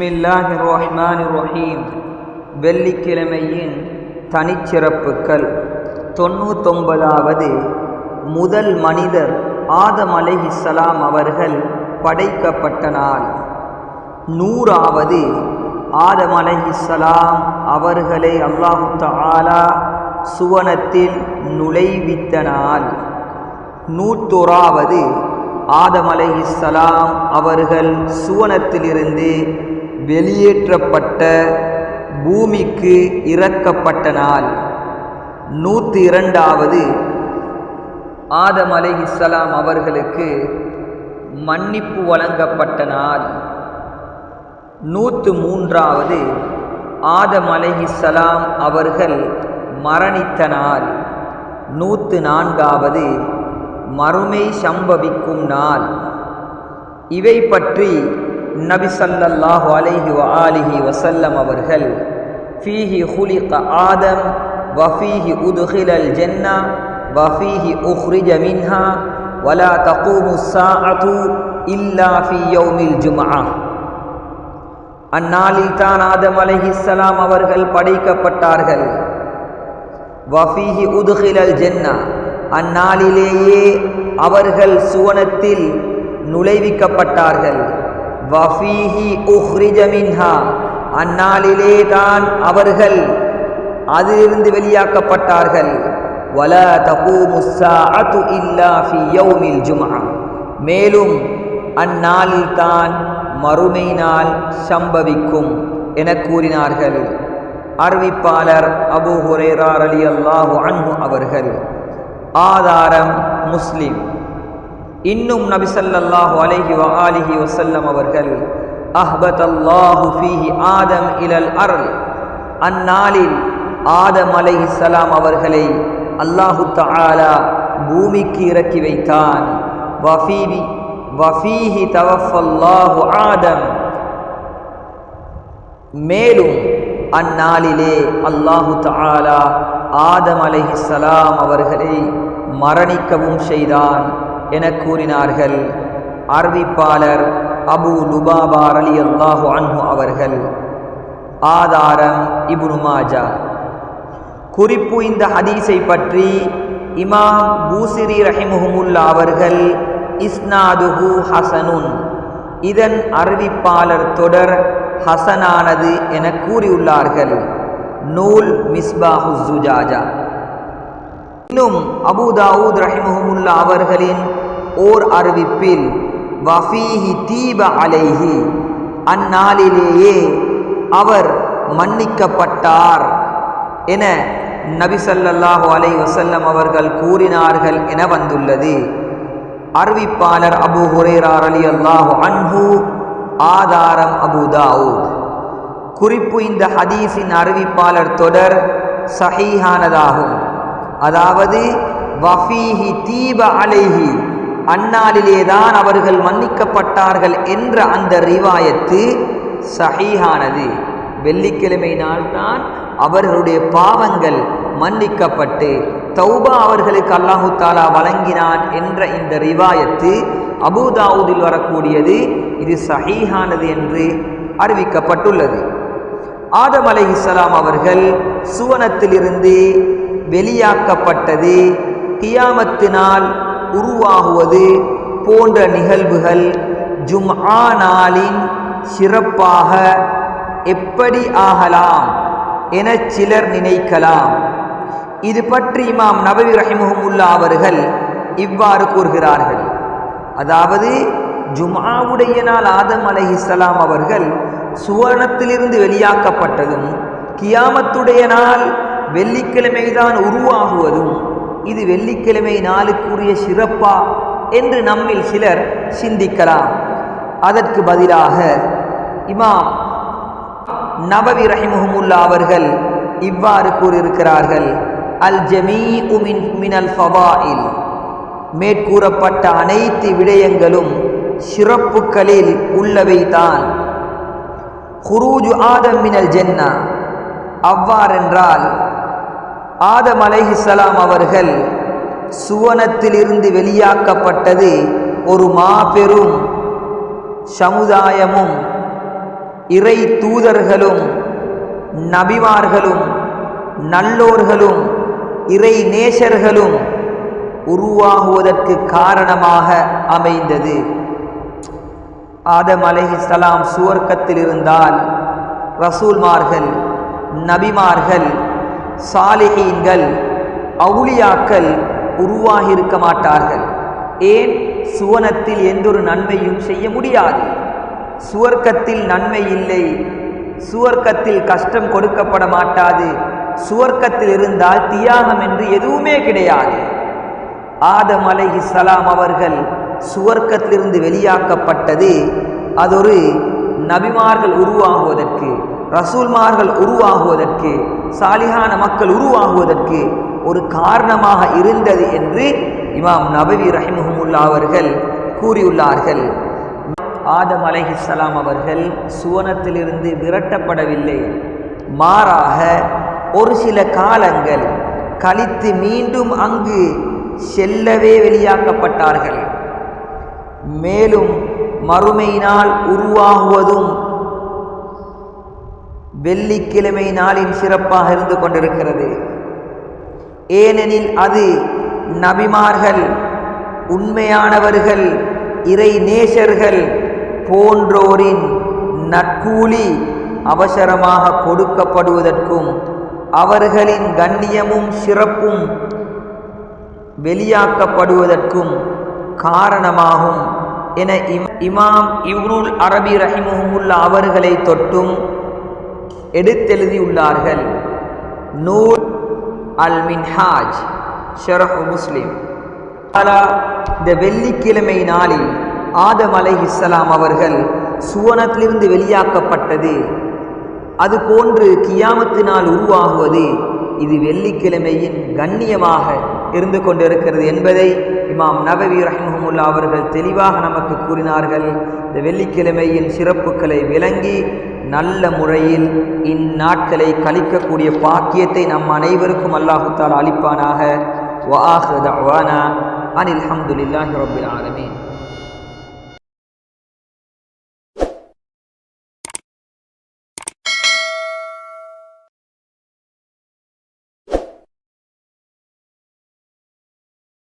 பிஸ்மில்லாஹி வெள்ளிக்கிழமையின் தனிச்சிறப்புகள் தொண்ணூத்தொன்பதாவது முதல் மனிதர் ஆதம் அலைஹிஸ்ஸலாம் அவர்கள் படைக்கப்பட்ட நாள். நூறாவது ஆதம் அலைஹிஸ்ஸலாம் அவர்களை அல்லாஹு தாலா சுவனத்தில் நுழைவித்த நாள். நூத்தோராவது ஆதம் அலைஹிஸ்ஸலாம் அவர்கள் சுவனத்திலிருந்து வெளியேற்றப்பட்ட பூமிக்கு இறக்கப்பட்ட நாள் நூற்றி இரண்டாவது ஆதம் அலைஹிஸ்ஸலாம் அவர்களுக்கு மன்னிப்பு வழங்கப்பட்ட நாள் நூற்று மூன்றாவது ஆதம் அலைஹிஸ்ஸலாம் அவர்கள் மரணித்த நாள் நூற்று நான்காவது மறுமை சம்பவிக்கும் நாள். இவை பற்றி நபி ஸல்லல்லாஹு அலைஹி வ ஆலிஹி வசல்லம் அவர்கள் ஃபீஹி ஹுலிக ஆதம் வஃபீஹி உதுஹிலல் ஜென்னா வஃபீஹி உஹ்ரிஜ மின்ஹா வலா தகூமு சாஅது இல்லா ஃபி யௌமில் ஜும்ஆ. அந்நாளில் தான் ஆதம் அலைஹிஸ்ஸலாம் அவர்கள் படைக்கப்பட்டார்கள். வஃபீஹி உதுஹிலல் ஜென்னா. அந்நாளிலேயே அவர்கள் சுவனத்தில் நுழைவிக்கப்பட்டார்கள். வஃபீஹி உஹ்ரிஜமின்ஹா அந்நாளிலே தான் அவர்கள் அதிலிருந்து வெளியாக்கப்பட்டார்கள். வல தகூமு ஸாஅத்து இல்லா ஃபி யௌமில் ஜும்ஆ. மேலும் அந்நாளில் தான் மறுமை நாள் சம்பவிக்கும் என கூறினார்கள். அறிவிப்பாளர் அபு ஹுரேரார் அலி அல்லாஹு அன்பு அவர்கள். ஆதாரம் முஸ்லிம். இன்னும் நபி ஸல்லல்லாஹு அலைஹி வ ஆலிஹி வஸல்லம் அவர்கள் அஹ்பத் அல்லாஹு ஃபீஹி ஆதம் இலல் அருள். அந்நாளில் ஆதம் அலைஹிஸ்ஸலாம் அவர்களை அல்லாஹு தாலா பூமிக்கு இறக்கி வைத்தான். வஃபீபி வஃபீஹி தவஃபல்லாஹு ஆதம். மேலும் அந்நாளிலே அல்லாஹு தாலா ஆதம் அலைஹிஸ்ஸலாம் அவர்களை மரணிக்கவும் செய்தான். என கூறினார்கள். அறிவிப்பாளர் அபு லுபாபார் அலி அல்லாஹு அன்ஹு அவர்கள். ஆதாரம் இபுனுமாஜா குறிப்பு இந்த ஹதீஸை பற்றி இமாம் பூசிரி ரஹிமுஹமுல்லா அவர்கள் இஸ்னாதுஹு ஹசனுன். இதன் அறிவிப்பாளர் தொடர் ஹசனானது என கூறியுள்ளார்கள். நூல் மிஸ்பாஹு ஜுஜாஜா. இன்னும் அபுதாவூத் ரஹிமுஹமுல்லா அவர்களின் ஓர் அறிவிப்பில் வஃபீஹி தீப அலைஹி அந்நாளிலேயே அவர் மன்னிக்கப்பட்டார் என நபிசல்லாஹு அலை வசல்லம் அவர்கள் கூறினார்கள் என வந்துள்ளது. அறிவிப்பாளர் அபு ஹுரேரார் அலி அல்லாஹு அன்ஹு ஆதாரம் அபு தாவூத். குறிப்பு இந்த ஹதீஸின் அறிவிப்பாளர் தொடர் சஹீஹானதாகும். அதாவது வஃபீஹி தீப அலைஹி அந்நாளிலேதான் அவர்கள் மன்னிக்கப்பட்டார்கள் என்ற அந்த ரிவாயத்து சஹீஹானது. வெள்ளிக்கிழமை நாள்தான் அவர்களுடைய பாவங்கள் மன்னிக்கப்பட்டு தௌபா அவர்களுக்கு அல்லாஹு தாலா வழங்கினான் என்ற இந்த ரிவாயத்து அபுதாவுதில் வரக்கூடியது இது சஹீஹானது என்று அறிவிக்கப்பட்டுள்ளது. ஆதம் அலைஹிஸ்ஸலாம் அவர்கள் சுவனத்திலிருந்து வெளியாக்கப்பட்டது. கியாமத்தினால் உருவாகுவது போன்ற நிகழ்வுகள் ஜும்ஆ நாளின் சிறப்பாக எப்படி ஆகலாம் என சிலர் நினைக்கலாம். இது பற்றி இமாம் நபவி ரஹிமுல்லா அவர்கள் இவ்வாறு கூறுகிறார்கள். அதாவது ஜும்ஆவுடைய நாள் ஆதம் அலைஹிஸ்ஸலாம் அவர்கள் சுவர்ணத்திலிருந்து வெளியாக்கப்பட்டதும் கியாமத்துடைய நாள் வெள்ளிக்கிழமைதான் உருவாகுவதும் இது வெள்ளிக்கிழமை நாளுக்குரிய சிறப்பா என்று நம்மில் சிலர் சிந்திக்கலாம். அதற்கு பதிலாக இமாம் நபவி ரஹிமுஹமுல்லா அவர்கள் இவ்வாறு கூறியிருக்கிறார்கள். அல் ஜமீ உமின் மினல் ஃபவாயில். மேற்கூறப்பட்ட அனைத்து விடயங்களும் சிறப்புகளில் உள்ளவைதான் ஹுரூஜு ஆதம் மினல் ஜென்னா. அவ்வாறென்றால் ஆதம் அலைஹிஸ்லாம் அவர்கள் சுவனத்திலிருந்து வெளியாக்கப்பட்டது ஒரு மாபெரும் சமுதாயமும் இறை தூதர்களும் நபிமார்களும் நல்லோர்களும் இறை நேசர்களும் உருவாகுவதற்கு காரணமாக அமைந்தது. ஆதம் அலைஹிஸ்லாம் சுவர்க்கத்தில் இருந்தால் ரசூல்மார்கள் நபிமார்கள் சாலிஹீன்கள் அவுளியாக்கள் உருவாகி இருக்க மாட்டார்கள். ஏன்? சுவனத்தில் எந்தொரு நன்மையும் செய்ய முடியாது. சுவர்க்கத்தில் நன்மை இல்லை. சுவர்க்கத்தில் கஷ்டம் கொடுக்கப்பட மாட்டாது. சுவர்க்கத்தில் இருந்தால் தியாகம் என்று எதுவுமே கிடையாது. ஆதம் அலைஹிஸ்ஸலாம் அவர்கள் சுவர்க்கத்திலிருந்து வெளியாக்கப்பட்டது. அதொரு நபிமார்கள் உருவாகுவதற்கு ரசூல்மார்கள் உருவாகுவதற்கு சாலிகான மக்கள் உருவாகுவதற்கு ஒரு காரணமாக இருந்தது என்று இமாம் நபவி ரஹிமுல்லா அவர்கள் கூறியுள்ளார்கள். ஆதம் அலைஹிஸ்லாம் அவர்கள் சுவனத்திலிருந்து விரட்டப்படவில்லை. மாறாக ஒரு சில காலங்கள் கழித்து மீண்டும் அங்கு செல்லவே வெளியாக்கப்பட்டார்கள். மேலும் மறுமையினால் உருவாகுவதும் வெள்ளிக்கிழமை நாளின் சிறப்பாக இருந்து கொண்டிருக்கிறது. ஏனெனில் அது நபிமார்கள் உண்மையானவர்கள் இறை நேசர்கள் போன்றோரின் நற்கூலி அவசரமாக கொடுக்கப்படுவதற்கும் அவர்களின் கண்ணியமும் சிறப்பும் வெளியாக்கப்படுவதற்கும் காரணமாகும். என இம் இமாம் இவ்ருல் அரபி ரஹிமுல்லா அவர்களை தொட்டும் எடுத்தெழுதியுள்ளார்கள். நூல் அல் மின்ஹாஜ் ஷரஃப் முஸ்லிம் அலா இந்த வெள்ளிக்கிழமை நாளில் ஆதம் அலைஹிஸ்ஸலாம் அவர்கள் சுவனத்திலிருந்து வெளியாக்கப்பட்டது அது போன்று கியாமத்து நாள் உருவாகுவது இது வெள்ளிக்கிழமையின் கண்ணியமாக இருந்து கொண்டிருக்கிறது என்பதை இமாம் நபவி ரஹ்மஹமுல்லா அவர்கள் தெளிவாக நமக்கு கூறினார்கள் இந்த வெள்ளிக்கிழமையின் சிறப்புகளை விளங்கி நல்ல முறையில் இந்நாட்களை கழிக்கக்கூடிய பாக்கியத்தை நம் அனைவருக்கும் அல்லாஹுத்தால் அளிப்பானாக. வாஹ் அனில் அஹமதுல்லாஹி ரபில் ஆலமீன்.